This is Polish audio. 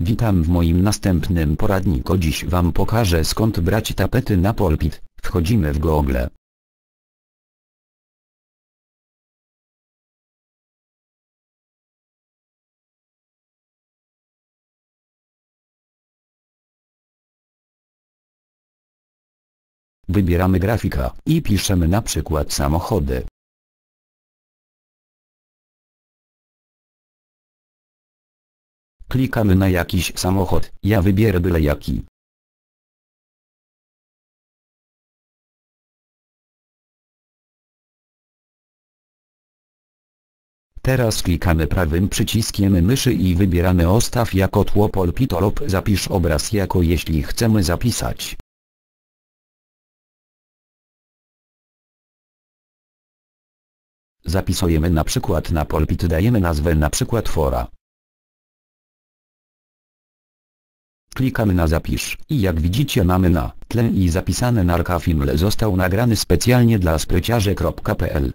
Witam w moim następnym poradniku. Dziś Wam pokażę skąd brać tapety na pulpit. Wchodzimy w Google. Wybieramy grafika i piszemy na przykład samochody. Klikamy na jakiś samochód, ja wybierę byle jaki. Teraz klikamy prawym przyciskiem myszy i wybieramy ostaw jako tło pulpitu lub zapisz obraz jako jeśli chcemy zapisać. Zapisujemy na przykład na pulpit dajemy nazwę na przykład fora. Klikamy na zapisz. I jak widzicie mamy na tle i zapisane narka film został nagrany specjalnie dla spryciarze.pl